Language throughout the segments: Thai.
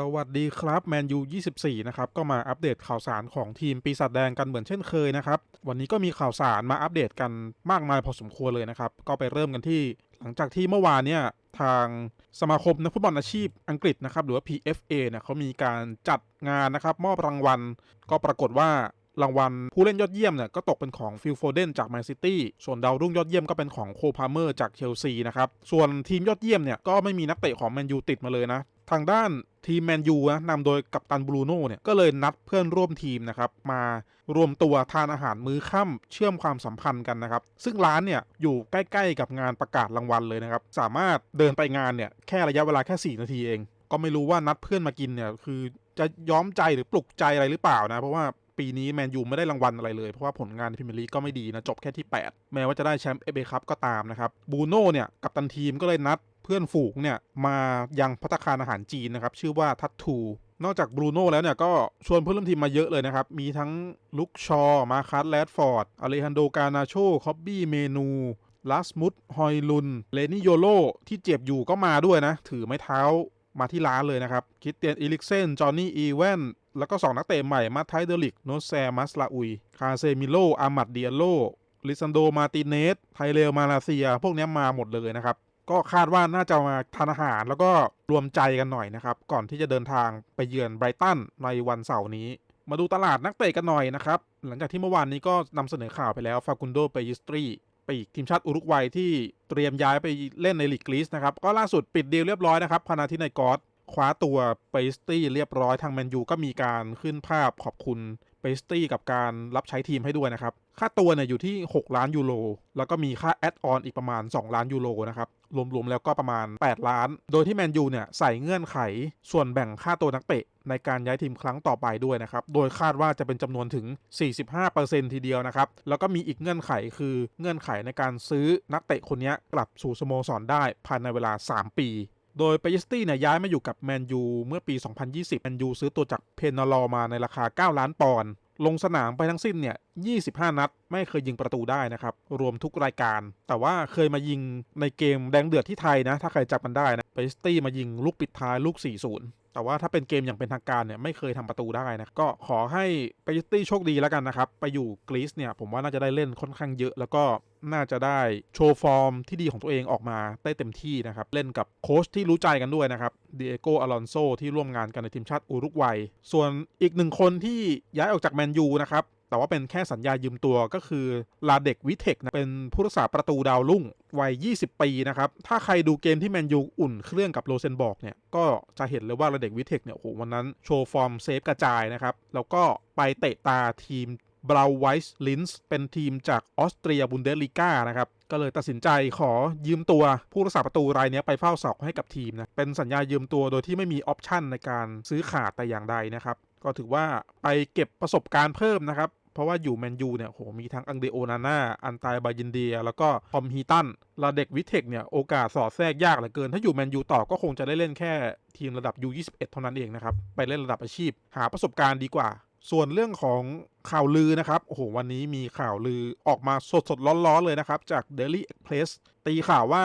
สวัสดีครับแมนยู 24 นะครับ ก็มาอัปเดตข่าวสารของทีมปีศาจแดงกันเหมือนเช่นเคยนะครับ วันนี้ก็มีข่าวสารมาอัปเดตกันมากมายพอสมควรเลยนะครับ ก็ไปเริ่มกันที่ หลังจากที่เมื่อวานเนี่ยทางสมาคมนักฟุตบอลอาชีพอังกฤษนะครับ หรือว่า PFA เนี่ยเขามีการจัดงานนะครับ มอบรางวัล ก็ปรากฏว่ารางวัลผู้เล่นยอดเยี่ยมเนี่ยก็ตกเป็นของฟิลโฟเดนจากแมนซิตี้ ส่วนดาวรุ่งยอดเยี่ยมก็เป็นของโคพาเมอร์จากเชลซีนะครับ ส่วนทีมยอดเยี่ยมเนี่ยก็ไม่มีนักเตะของแมนยูติดมาเลยนะ ทางด้าน ทีมแมนยูนะนำโดยกัปตันบรูโน่เนี่ยก็เลยนัดเพื่อนร่วมทีมนะครับมารวมตัวทานอาหารมื้อค่ำเชื่อมความสัมพันธ์กันนะครับ ซึ่งร้านเนี่ยอยู่ใกล้ๆกับงานประกาศรางวัลเลยนะครับ สามารถเดินไปงานเนี่ยแค่ระยะเวลาแค่ 4 นาทีเอง ก็ไม่รู้ว่านัดเพื่อนมากินเนี่ยคือจะย้อมใจหรือปลุกใจอะไรหรือเปล่านะเพราะว่าปีนี้แมนยูไม่ได้รางวัลอะไรเลย เพราะว่าผลงานในพรีเมียร์ลีกก็ไม่ดีนะ จบแค่ที่ 8 แม้ว่าจะได้แชมป์เอเบคัพก็ตามนะครับบูโน่เนี่ย กับตันทีมก็เลยนัด เพื่อนฝูงเนี่ยมายังพัตตาคารอาหารจีนนะครับ ชื่อว่าทัตทูนอกจากบรูโน่แล้วเนี่ยก็ชวนเพื่อนร่วมทีมมาเยอะเลยนะครับ มีทั้งลุกชอ มาคัสแรดฟอร์ด อเลฮันโดกานาโชคอบบี้เมนูลาสมุดฮอยลุน เลนิโยโลที่เจ็บอยู่ก็มาด้วยนะ ถือไม้เท้ามาที่ร้านเลยนะครับ คิดเตียนอีลิกเซน จอห์นนี่อีแวนแล้วก็ 2 นักเตะใหม่ มาไทเดลิก โนแซมัสลาอุย คาเซมิโลอามัดเดียโลลิซันโด มาติเนส ไทเรลมาลาเซีย พวกนี้มาหมดเลยนะครับ ก็คาดว่าน่าจะมาทานอาหารแล้วก็รวมใจกันหน่อยนะครับ ก่อนที่จะเดินทางไปเยือนไบรตันในวันเสาร์นี้ มาดูตลาดนักเตะกันหน่อยนะครับ หลังจากที่เมื่อวานนี้ก็นำเสนอข่าวไปแล้วฟากุนโดเปยิสตรีไปอีกทีมชาติอุรุกวัยที่เตรียมย้ายไปเล่นในลีกกรีซนะครับ ก็ล่าสุดปิดดีลเรียบร้อยนะครับพานาทินในกอสคว้าตัวเปสตี้เรียบร้อยทางแมนยูก็มีการขึ้นภาพขอบคุณเปสตี้กับการรับใช้ทีมให้ด้วยนะครับ ค่าตัวเนี่ยอยู่ที่ 6 ล้านยูโรแล้วก็มีค่าแอดออนอีกประมาณ 2 ล้านยูโรนะครับ รวมๆแล้วก็ประมาณ 8 ล้าน โดยที่แมนยูเนี่ยใส่เงื่อนไขส่วนแบ่งค่าตัวนักเตะในการย้ายทีมครั้งต่อไปด้วยนะครับ โดยคาดว่าจะเป็นจำนวนถึง 45%ทีเดียวนะครับ แล้วก็มีอีกเงื่อนไขคือเงื่อนไขในการซื้อนักเตะคนนี้กลับสู่สโมสรได้ภายในเวลา 3 ปีโดยเปยิสตี้เนี่ยย้ายมาอยู่กับแมนยูเมื่อปี 2020 แมนยูซื้อตัวจากเพนนารอมาในราคา 9 ล้านปอนด์ ลงสนามไปทั้งสิ้นเนี่ย 25 นัด ไม่เคยยิงประตูได้นะครับ รวมทุกรายการ แต่ว่าเคยมายิงในเกมแดงเดือดที่ไทยนะ ถ้าใครจับมันได้นะ เปสตี้มายิงลูกปิดท้ายลูก 4-0 แต่ว่าถ้าเป็นเกมอย่างเป็นทางการเนี่ยไม่เคยทำประตูได้นะก็ขอให้ไปยิตี้โชคดีแล้วกันนะครับ ไปอยู่กรีซเนี่ยผมว่าน่าจะได้เล่นค่อนข้างเยอะ แล้วก็น่าจะได้โชว์ฟอร์มที่ดีของตัวเองออกมาได้เต็มที่นะครับ เล่นกับโค้ชที่รู้ใจกันด้วยนะครับเดโกอลอนโซที่ร่วมงานกันในทีมชาติอุรุกวัย ส่วนอีกหนึ่งคนที่ย้ายออกจากแมนยูนะครับ แต่ว่าเป็นแค่สัญญายืมตัวก็คือลาเด็กวิเทคนะเป็นผู้รักษาประตูดาวรุ่งวัย 20 ปีนะครับ ถ้าใครดูเกมที่แมนยูอุ่นเครื่องกับโรเซนบอกเนี่ย ก็จะเห็นเลยว่าลาเด็กวิเทคเนี่ยโอ้โหวันนั้นโชว์ฟอร์มเซฟกระจายนะครับ แล้วก็ไปเตะตาทีมบราวไวส์ลินส์เป็นทีมจากออสเตรียบุนเดสลิก้านะครับก็เลยตัดสินใจขอยืมตัวผู้รักษาประตูรายนี้ไปเฝ้าศอกให้กับทีมนะ เป็นสัญญายืมตัวโดยที่ไม่มีออปชั่นในการซื้อขาดแต่อย่างใดนะครับ ก็ถือว่าไปเก็บประสบการณ์เพิ่มนะครับ เพราะว่าอยู่แมนยูเนี่ยโหมีทั้งอังเดโอนาน่าอันตายบายินเดีย แล้วก็ทอมฮีตันลาเด็กวิเทคเนี่ยโอกาสสอดแทรกยากเหลือเกิน ถ้าอยู่แมนยูต่อก็คงจะได้เล่นแค่ทีมระดับ U21 เท่านั้นเองนะครับ ไปเล่นระดับอาชีพ หาประสบการณ์ดีกว่า ส่วนเรื่องของข่าวลือนะครับโอ้โหวันนี้มีข่าวลือออกมาสดสดร้อนๆเลยนะครับจาก Daily Express ตีข่าวว่า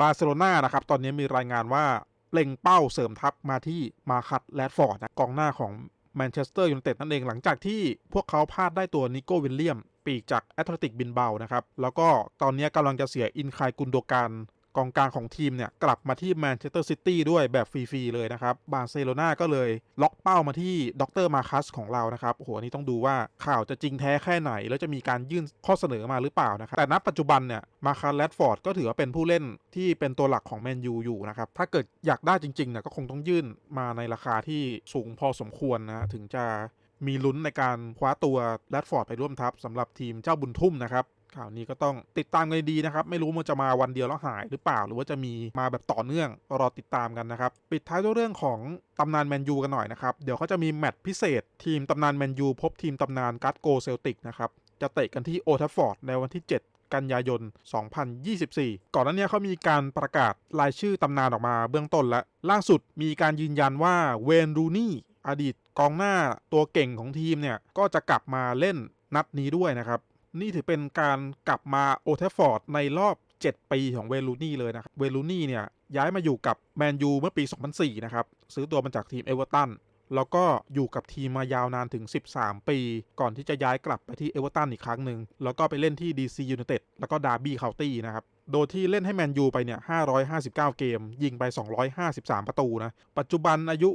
บาร์เซโลนานะครับตอนนี้มีรายงานว่าเล็งเป้าเสริมทัพมาที่มาคัตแรดฟอร์ดนะกองหน้าของ แมนเชสเตอร์ยูไนเต็ดนั่นเองหลังจากที่พวกเขาพลาดได้ตัวนิโก้วิลเลียม ปีกจากแอตเลติกบินเบานะครับ แล้วก็ตอนนี้กำลังจะเสียอินคายกุนโดการ กองกลางของทีมเนี่ยกลับมาที่แมนเชสเตอร์ซิตี้ด้วยแบบฟรีๆเลยนะครับ บาร์เซโลนาก็เลยล็อกเป้ามาที่ดรมาคัสของเรานะครับโอ้โหนี่ต้องดูว่าข่าวจะจริงแท้แค่ไหน แล้วจะมีการยื่นข้อเสนอมาหรือเปล่านะครับแต่ณปัจจุบันเนี่ยมาคัสแรดฟอร์ดก็ถือว่าเป็นผู้เล่นที่เป็นตัวหลักของแมนยูอยู่นะครับถ้าเกิดอยากได้จริงๆเนี่ยก็คงต้องยื่นมาในราคาที่สูงพอสมควรนะถึงจะมีลุ้นในการคว้าตัวแรดฟอร์ดไปร่วมทัพสำหรับทีมเจ้าบุญทุ่มนะครับ ข่าวนี้ก็ต้องติดตามกันดีนะครับ ไม่รู้มันจะมาวันเดียวแล้วหายหรือเปล่า หรือว่าจะมีมาแบบต่อเนื่องรอติดตามกันนะครับ ปิดท้ายด้วยเรื่องของตำนานแมนยูกันหน่อยนะครับ เดี๋ยวเขาจะมีแมตช์พิเศษ ทีมตำนานแมนยูพบทีมตำนานกัตโกเซลติกนะครับ จะเตะกันที่โอทัฟฟอร์ดในวันที่ 7กันยายน 2024 ก่อนหน้านี้เขามีการประกาศรายชื่อตำนานออกมาเบื้องต้นและ ล่าสุดมีการยืนยันว่าเวนรูนี่ อดีตกองหน้าตัวเก่งของทีมเนี่ย ก็จะกลับมาเล่นนัดนี้ด้วยนะครับ นี่ถือเป็นการกลับมาโอเทฟฟอร์ดในรอบ 7 ปีของเวลูนี่เลยนะครับ เวลูนี่เนี่ยย้ายมาอยู่กับแมนยูเมื่อปี 2004 นะครับ ซื้อตัวมาจากทีมเอเวอร์ตันแล้วก็อยู่กับทีมมายาวนานถึง 13 ปี ก่อนที่จะย้ายกลับไปที่เอเวอร์ตันอีกครั้งหนึ่ง แล้วก็ไปเล่นที่ DC United แล้วก็ดาร์บี้เคาน์ตี้นะครับ โดยที่เล่นให้แมนยูไปเนี่ย 559 เกม ยิงไป 253 ประตูนะ ปัจจุบันอายุ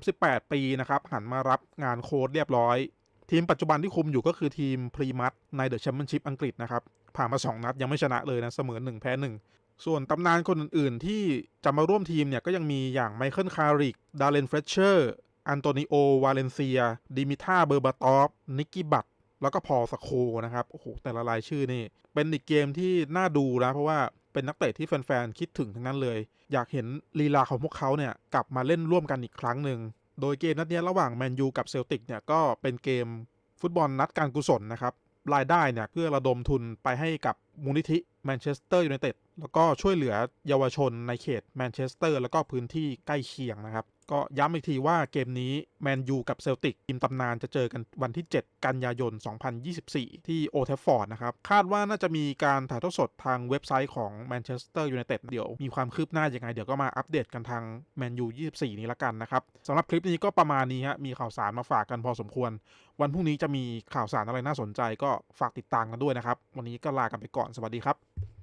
38 ปีนะครับ หันมารับงานโค้ดเรียบร้อย ทีมปัจจุบันที่คุมอยู่ก็คือทีมพรีมัตในเดอะแชมเปี้ยนชิพอังกฤษนะครับ ผ่านมา 2 นัดยังไม่ชนะเลยนะ เสมอ 1 แพ้ 1 ส่วนตำนานคนอื่นๆ ที่จะมาร่วมทีมเนี่ยก็ยังมีอย่างไมเคิลคาริก ดาร์เลนเฟรชเชอร์ อันโตนิโอ วาเลนเซีย ดิมิท่าเบอร์บาตอฟ นิกกี้บัต แล้วก็พอลสโคนะครับ โอ้โห แต่ละรายชื่อนี่ เป็นอีกเกมที่น่าดูนะ เพราะว่าเป็นนักเตะที่แฟนๆ คิดถึงทั้งนั้นเลย อยากเห็นลีลาของพวกเขาเนี่ยกลับมาเล่นร่วมกันอีกครั้งหนึ่ง โดยเกมนัดนี้ระหว่างแมนยูกับเซลติกเนี่ยก็เป็นเกมฟุตบอลนัดการกุศลนะครับรายได้เนี่ยเพื่อระดมทุนไปให้กับมูลนิธิแมนเชสเตอร์ยูไนเต็ดแล้วก็ช่วยเหลือเยาวชนในเขตแมนเชสเตอร์แล้วก็พื้นที่ใกล้เคียงนะครับ ก็ย้ำอีกทีว่าเกมนี้แมนยูกับเซลติกทีมตำนานจะเจอกันวันที่ 7 กันยายน 2024 ที่โอเทฟฟอร์ดนะครับ คาดว่าน่าจะมีการถ่ายทอดสดทางเว็บไซต์ของแมนเชสเตอร์ยูไนเต็ดเดี๋ยวมีความคืบหน้ายังไง เดี๋ยวก็มาอัปเดตกันทางแมนยู24 นี้ละกันนะครับสำหรับคลิปนี้ก็ประมาณนี้ฮะมีข่าวสารมาฝากกันพอสมควร วันพรุ่งนี้จะมีข่าวสารอะไรน่าสนใจก็ฝากติดตามกันด้วยนะครับวันนี้ก็ลากันไปก่อนสวัสดีครับ